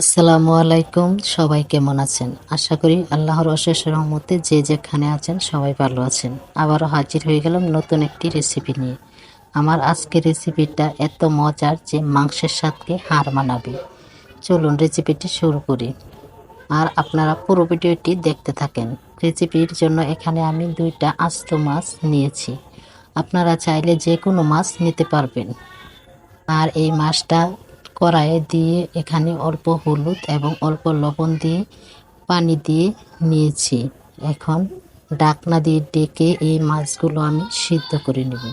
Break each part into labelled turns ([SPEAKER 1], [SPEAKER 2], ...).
[SPEAKER 1] আসসালামু আলাইকুম, সবাই কেমন আছেন? আশা করি আল্লাহর অশেষ রহমতে যে যেখানে আছেন সবাই ভালো আছেন। আবারও হাজির হয়ে গেলাম নতুন একটি রেসিপি নিয়ে। আমার আজকের রেসিপিটা এত মজার যে মাংসের স্বাদকে হার মানাবে। চলুন রেসিপিটি শুরু করি। আর আপনারা পুরো ভিডিওটি দেখতে থাকেন। রেসিপির জন্য এখানে আমি দুইটা আস্ত মাছ নিয়েছি। আপনারা চাইলে যে কোনো মাছ নিতে পারবেন। আর এই মাছটা কড়াইয়ে দিয়ে এখানে অল্প হলুদ এবং অল্প লবণ দিয়ে পানি দিয়ে নিয়েছি। এখন ডাকনা দিয়ে ডেকে এই মাছগুলো আমি সিদ্ধ করে নেব।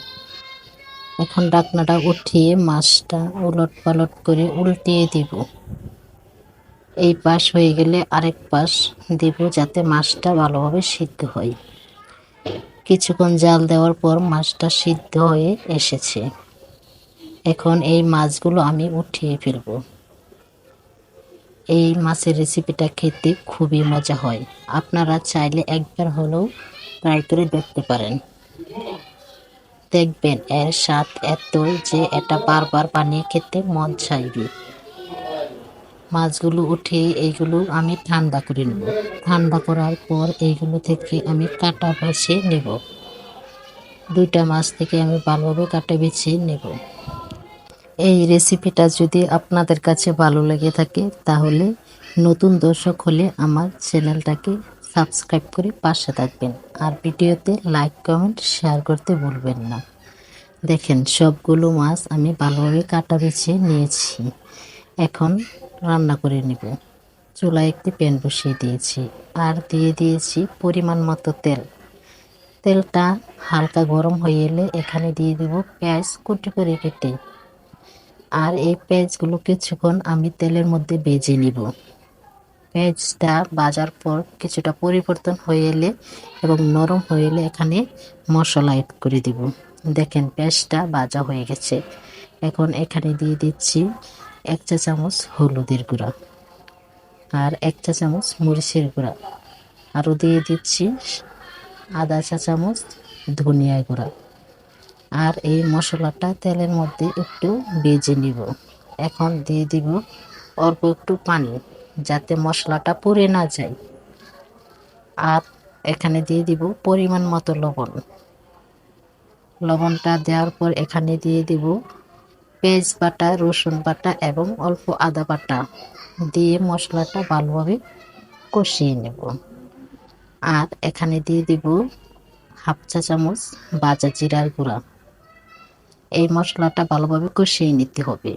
[SPEAKER 1] এখন ডাকনাটা উঠিয়ে মাছটা উলট পালট করে উল্টিয়ে দিব। এই পাশ হয়ে গেলে আরেক পাশ দিব যাতে মাছটা ভালোভাবে সিদ্ধ হয়। কিছুক্ষণ জাল দেওয়ার পর মাছটা সিদ্ধ হয়ে এসেছে। এখন এই মাছগুলো আমি উঠিয়ে ফেলব। এই মাছের রেসিপিটা খেতে খুবই মজা হয়। আপনারা চাইলে একবার হলেও ট্রাই করে দেখতে পারেন। দেখবেন, এর স্বাদ এতই যে এটা বারবার বানিয়ে খেতে মন চাইবে। মাছগুলো উঠিয়ে এইগুলো আমি ঠান্ডা করে নেব। ঠান্ডা করার পর এইগুলো থেকে আমি কাটা বেছে নেব। দুইটা মাছ থেকে আমি ভালোভাবে কাটা বেছে নেব। এই রেসিপিটা যদি আপনাদের কাছে ভালো লেগে থাকে, তাহলে নতুন দর্শক হলে আমার চ্যানেলটাকে সাবস্ক্রাইব করে পাশে থাকবেন। আর ভিডিওতে লাইক কমেন্ট শেয়ার করতে ভুলবেন না। দেখেন, সবগুলো মাছ আমি ভালোভাবে কাটা বেছে নিয়েছি। এখন রান্না করে নেব। চুলায় একটি প্যান বসিয়ে দিয়েছি। আর দিয়ে দিয়েছি পরিমাণ মতো তেল। তেলটা হালকা গরম হয়ে এলে এখানে দিয়ে দেব পেঁয়াজ কুটি করে কেটে। আর এই পেঁয়াজগুলো কিছুক্ষণ আমি তেলের মধ্যে বেজে নিব। পেঁয়াজটা বাজার পর কিছুটা পরিবর্তন হয়ে এলে এবং নরম হয়ে এলে এখানে মশলা অ্যাড করে দিব। দেখেন পেঁয়াজটা বাজা হয়ে গেছে। এখন এখানে দিয়ে দিচ্ছি এক চা চামচ হলুদের গুঁড়া আর এক চা চামচ মরিচের গুঁড়া। আরও দিয়ে দিচ্ছি আধা চা চামচ ধনিয়া গুঁড়া। আর এই মশলাটা তেলের মধ্যে একটু বেজে নিব। এখন দিয়ে দিব অল্প একটু পানি, যাতে মশলাটা পুড়ে না যায়। আর এখানে দিয়ে দিব পরিমাণ মতো লবণ। লবণটা দেওয়ার পর এখানে দিয়ে দিব পেঁয়াজ বাটা, রসুন বাটা এবং অল্প আদা বাটা। দিয়ে মশলাটা ভালোভাবে কষিয়ে নেব। আর এখানে দিয়ে দিব হাফ চা চামচ বাজা জিরার গুঁড়া। এই মশলাটা ভালোভাবে কষিয়ে নিতে হবে।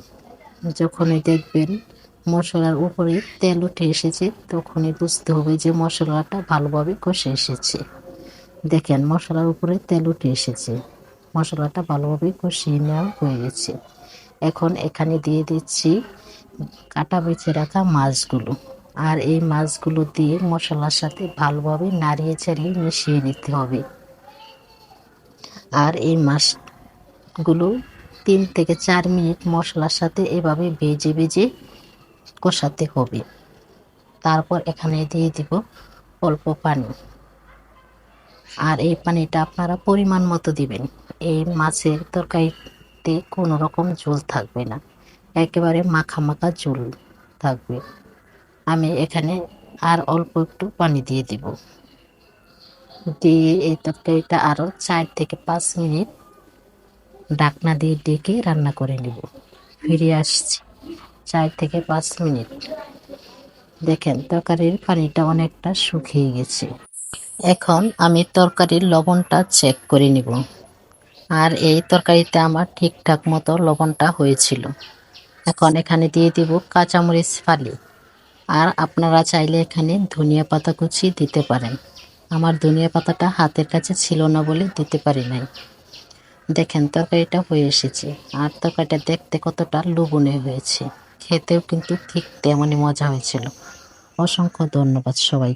[SPEAKER 1] যখনই দেখবেন মশলার উপরে তেল উঠে এসেছে, তখনই বুঝতে হবে যে মশলাটা ভালোভাবে কষে এসেছে। দেখেন মশলার উপরে তেল উঠে এসেছে। মশলাটা ভালোভাবে কষিয়ে নেওয়া হয়ে গেছে। এখন এখানে দিয়ে দিচ্ছি কাটা বেছে রাখা মাছগুলো। আর এই মাছগুলো দিয়ে মশলার সাথে ভালোভাবে নাড়িয়ে চাড়িয়ে মিশিয়ে নিতে হবে। আর এই মাছ গুলো তিন থেকে চার মিনিট মশলার সাথে এভাবে ভেজে ভেজে কষাতে হবে। তারপর এখানে দিয়ে দিব অল্প পানি। আর এই পানিটা আপনারা পরিমাণ মতো দিবেন। এই মাছের তরকারিতে কোনো রকম ঝোল থাকবে না। একেবারে মাখা মাখা ঝোল থাকবে। আমি এখানে আর অল্প একটু পানি দিয়ে দিব। দিয়ে এই তরকারিটা আরও চার থেকে পাঁচ মিনিট ডাকনা দিয়ে ডেকে রান্না করে নেব। ফিরে আসছি চার থেকে পাঁচ মিনিট। দেখেন, তরকারির পানিটা অনেকটা শুকিয়ে গেছে। এখন আমি তরকারির লবণটা চেক করে নিব। আর এই তরকারিতে আমার ঠিকঠাক মতো লবণটা হয়েছিল। এখন এখানে দিয়ে দিব কাঁচামরিচ ফালি। আর আপনারা চাইলে এখানে ধনিয়া পাতা কুচি দিতে পারেন। আমার ধনিয়া পাতাটা হাতের কাছে ছিল না বলে দিতে পারি নাই। দেখেন, তরকারিটা হয়ে এসেছে। আর তরকারিটা দেখতে কতটা লুবনে হয়েছে। খেতেও কিন্তু ঠিক তেমনই মজা হয়েছিল। অসংখ্য ধন্যবাদ সবাই